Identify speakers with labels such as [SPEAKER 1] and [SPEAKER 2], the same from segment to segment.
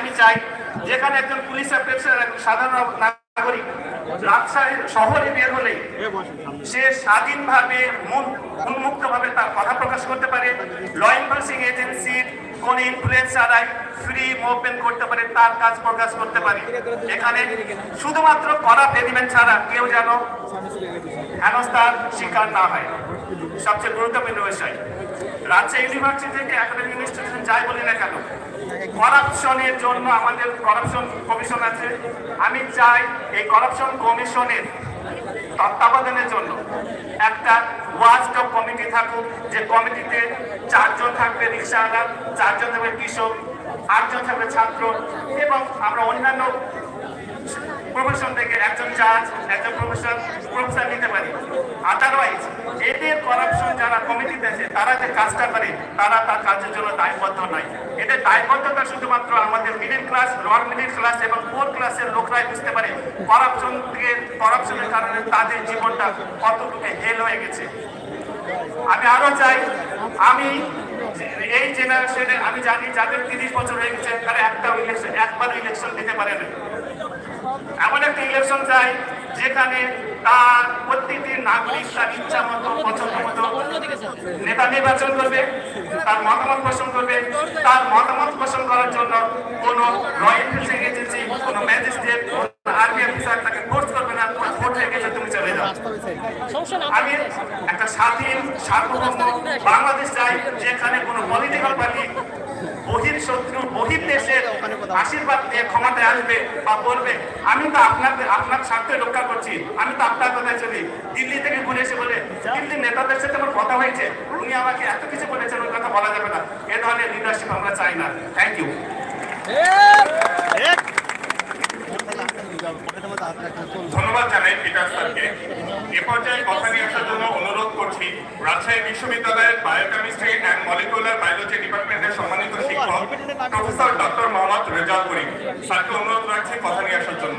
[SPEAKER 1] আমি চাই যেখানে একজন পুলিশ অফিসার একজন সাধারণ নাগরিক শহরে বের হলে সে স্বাধীনভাবে উন্মুক্ত ভাবে তার কথা প্রকাশ করতে পারে। ল এনফোর্সিং এজেন্সির কোন ইনফ্লুয়েন্স ছাড়াই ফ্রি মুভমেন্ট করতে পারে, তার কাজ প্রকাশ করতে পারে। এখানে শুধুমাত্র করাপ এলিমেন্ট ছাড়া কেউ যেন হেনস্থার শিকার না হয়। সবচেয়ে গুরুত্বপূর্ণ বিষয়। রাজশাহী ইউনিভার্সিটি থেকে একাডেমিক ইনস্টিটিউশন যাই বলি না কেন? করাপশনের জন্য আমাদের করাপশন কমিশন আছে। আমি চাই এই করাপশন কমিশনের তত্ত্বাবধানের জন্য একটা ওয়াচ টপ কমিটি থাকুক, যে কমিটিতে চারজন থাকবে রিক্সাওয়ালা, চারজন থাকবে কৃষক, আটজন থাকবে ছাত্র, এবং আমরা অন্যান্য প্রফেশন থেকে একজন জাজ একজন প্রফেশন প্রফেসর নিতে পারি। আদারওয়াইজ এদের করাপশন যারা কমিটিতে আছে, তারা যে কাজটা করে, তারা তার কাজের জন্য দায়বদ্ধ নয়। এদের দায়বদ্ধতা শুধুমাত্র আমাদের middle class lower middle class এবং ফোর ক্লাসের লোকরাই বুঝতে পারে করাপশন থেকে করাপশনের কারণে তাদের জীবনটা কতটুকু হেল হয়ে গেছে। আমি আরও চাই, আমি এই জেনারেশনে আমি জানি যাদের তিরিশ বছর হয়ে গেছে, তারা একটা ইলেকশন একবার ইলেকশন দিতে পারে না। এমন একটা ইলেকশন চাই যেখানে তার প্রত্যেকটি নাগরিক তার ইচ্ছা মতো, পছন্দ মতো নেতা নির্বাচন করবে, তার মতামত পোষণ করবে, তার মতামত পোষণ করার জন্য কোনো ল এনফোর্সিং এজেন্সি ম্যাজিস্ট্রেট তাকে করবে না তুমি চলে আমি একটা স্বাধীন, সার্বভৌম বাংলাদেশ চাই যেখানে কোনো পলিটিক্যাল পার্টি বহির শত্রু বহির দেশের আশীর্বাদ নিয়ে ক্ষমতায় আসবে বা বলবে আমি তো আপনাদের আপনার স্বার্থে রক্ষা করছি আমি তো আপনার কথায় চলি। দিল্লি থেকে ঘুরে এসে বলে দিল্লির নেতাদের সাথে আমার কথা হয়েছে উনি আমাকে এত কিছু বলেছেন ওর কথা বলা যাবে না। এ ধরনের লিডারশিপ আমরা চাই না। থ্যাংক ইউ
[SPEAKER 2] ধন্যবাদ জানাই পিটার স্যারকে। এ পর্যায়ে কথা নিয়ে আসার জন্য অনুরোধ করছি, রাজশাহী বিশ্ববিদ্যালয়ের বায়োকেমিস্ট্রি অ্যান্ড মলিকুলার বায়োলজি ডিপার্টমেন্টের সম্মানিত শিক্ষক, প্রফেসর ডক্টর মোহাম্মদ রেজাল করিম। স্যারকে অনুরোধ রাখছি কথা নিয়ে আসার জন্য।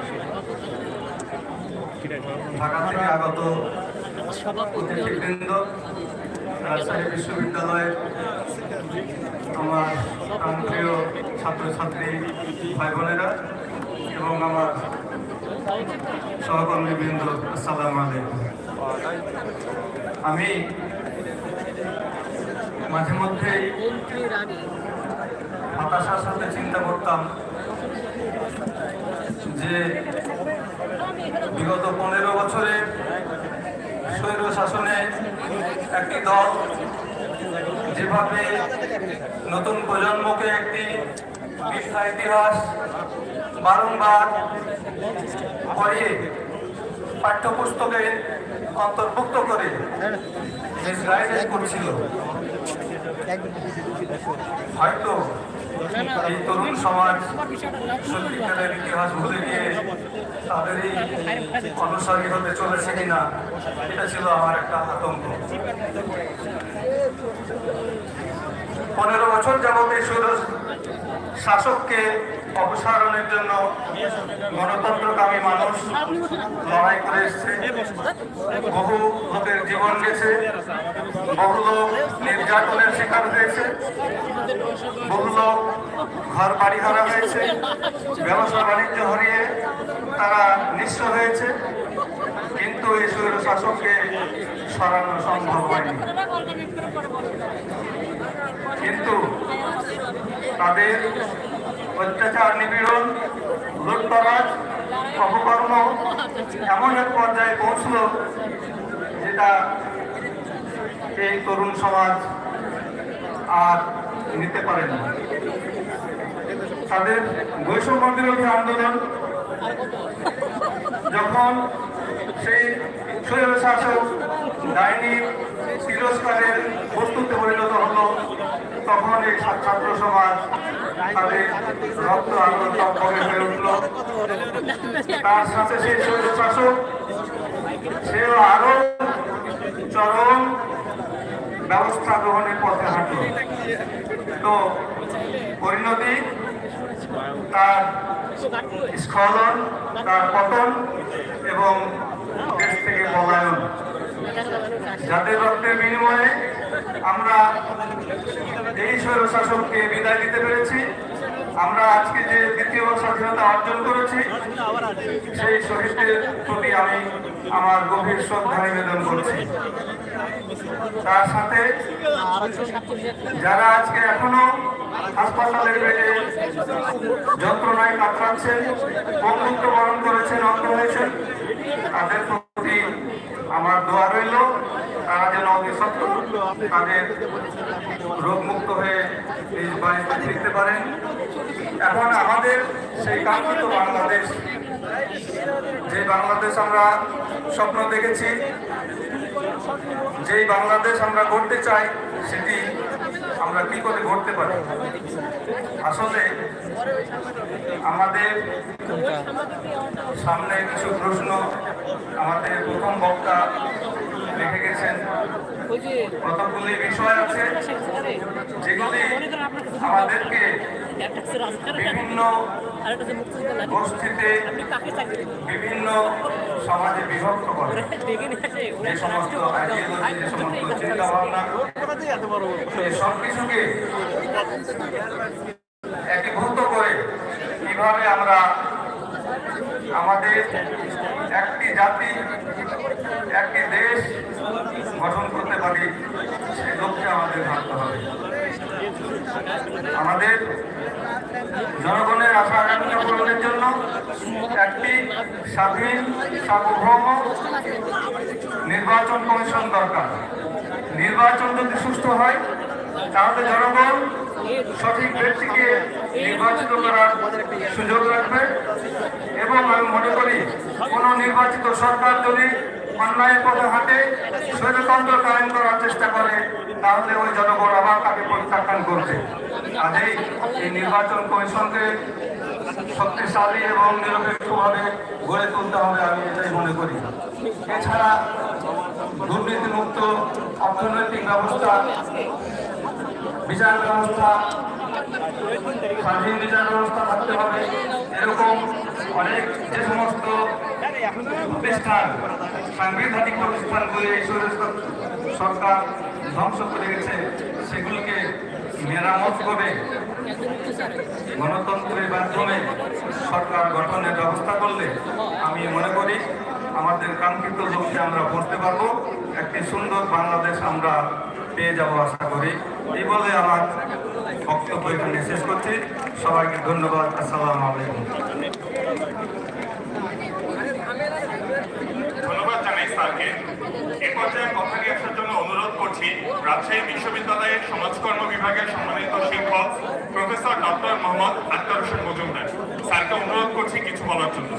[SPEAKER 3] ঢাকা থেকে আগত অতিথিবৃন্দ রাজশাহী বিশ্ববিদ্যালয়ের আমার প্রাণপ্রিয় ছাত্রছাত্রী ভাই বোনেরা এবং আমার সহকর্মীবৃন্দ, আসসালাম আলাইকুম। আমি মাঝে মধ্যেই হতাশার সাথে চিন্তা করতাম যে বিগত পনেরো বছরে স্বৈর শাসনে একটি দল যেভাবে নতুন প্রজন্মকে একটি মিথ্যা ইতিহাস বারংবার পড়িয়ে পাঠ্যপুস্তকে অন্তর্ভুক্ত করে করছিল। হয়তো এই তরুণ সমাজ সত্যিকারের ইতিহাস ভুলে গিয়ে তাদেরই অনুসারী হতে চলেছে কিনা, এটা ছিল আমার একটা আতঙ্ক। পনেরো বছর যাবত এই শাসককে অপসারণের জন্য গণতন্ত্রকামী মানুষ লড়াই করে এসছে। বহু লোকের জীবন গেছে। বহু লোক নির্যাতনের শিকার হয়েছে, বহু লোক ঘর বাড়ি হারা হয়েছে, ব্যবসা বাণিজ্য হারিয়ে তারা নিঃস্ব হয়েছে, কিন্তু এই স্বৈর শাসককে সরানো সম্ভব হয়নি। কিন্তু তাদের অত্যাচার, নিপীড়ন, লুটতরাজ, অপকর্ম এমন এক পর্যায়ে পৌঁছল, যেটা এই তরুণ সমাজ আর নিতে পারে না। তাদের বৈষম্য বিরোধী আন্দোলন যখন সেই স্বৈর শাসক ডাইনি তিরস্কারের বস্তুতে পরিণত হলো, তখন এই ছাত্র সমাজ তাদের রক্ত আলো টকবগে হয়ে উঠল। তার সাথে সেই শৈল শাসক, সেও আরও চরম ব্যবস্থা গ্রহণের পথে হাঁটল। তো পরিণতি, তার স্খলন, তার পতন এবং দেশ থেকে পলায়ন। যাদের রক্তের বিনিময়ে আমরা এই স্বৈর বিদায় দিতে পেরেছি। আমরা আজকে যে দ্বিতীয় স্বাধীনতা অর্জন করেছি, সেই শহীদদের প্রতি আমি আমার গভীর শ্রদ্ধা নিবেদন করছি। তার সাথে যারা আজকে এখনও হাসপাতালের বেডে যন্ত্রণায় কাতরাচ্ছেন, বন্ধুত্ব বরণ করেছেন অন্ত হয়েছেন, তাদের প্রতি আমার দোয়া রইল। তারা যেন অতি সত্য তাদের রোগমুক্ত হয়ে নিজ বাড়িতে ফিরতে পারেন। এখন আমাদের সেই কাঙ্ক্ষিত বাংলাদেশ, যে বাংলাদেশ আমরা স্বপ্ন দেখেছি, যেই বাংলাদেশ আমরা গড়তে চাই, সেটি আমরা কি করে গড়তে পারি? আসলে আমাদের সামনে কিছু প্রশ্ন আমাদের প্রথম বক্তা লিখে গেছেন। কতগুলি বিষয় আছে। যেগুলি আমাদেরকে বিভিন্ন গোষ্ঠীতে বিভিন্ন সমাজে বিভক্ত করে। যে সমস্ত যে সমস্ত চিন্তা ভাবনা সব কিছুকে একীভূত করে কীভাবে আমরা আমাদের একটি জাতি একটি দেশ গঠন করতে পারি সেই লক্ষ্যে আমাদের ভাবতে হবে আমাদের জনগণের আশা আকাঙ্ক্ষা পূরণের জন্য একটি স্বাধীন, সার্বভৌম নির্বাচন কমিশন দরকার। নির্বাচন যদি সুস্থ হয়, তাহলে জনগণ সঠিক ব্যক্তিকে নির্বাচিত করার সুযোগ রাখবে এবং আমি মনে করি কোন নির্বাচিত সরকার যদি অন্যায়ের পথে হাঁটে স্বৈরতন্ত্র কায়েম করার চেষ্টা করে, তাহলে ওই জনগণ আবার তাকে প্রত্যাখ্যান করবে। কাজেই এই নির্বাচন কমিশনকে শক্তিশালী এবং নিরপেক্ষভাবে গড়ে তুলতে হবে আমি এটাই মনে করি। এছাড়া দুর্নীতিমুক্ত অর্থনৈতিক ব্যবস্থা, বিচার ব্যবস্থা, স্বাধীন বিচার ব্যবস্থা থাকতে হবে। এরকম অনেক যে সমস্ত প্রতিষ্ঠান সাংবিধানিক প্রতিষ্ঠানগুলি সরকার ধ্বংস করে গেছে, সেগুলিকে মেরামত করে গণতন্ত্রের মাধ্যমে সরকার গঠনের ব্যবস্থা করলে আমি মনে করি আমাদের কাঙ্ক্ষিত লক্ষ্যে আমরা পড়তে পারব। একটি সুন্দর বাংলাদেশ আমরা পেয়ে যাব আশা করি। এই বলে আমার বক্তব্য এখানে শেষ করছি। সবাইকে ধন্যবাদ। আসসালামু আলাইকুম।
[SPEAKER 2] ধন্যবাদ স্যারকে। কথা অনুরোধ করছি, রাজশাহী বিশ্ববিদ্যালয়ের সমাজকর্ম সম্মানিত শিক্ষক প্রফেসর ডক্টর মোহাম্মদ হোসেন স্যারকে অনুরোধ করছি কিছু বলার জন্য।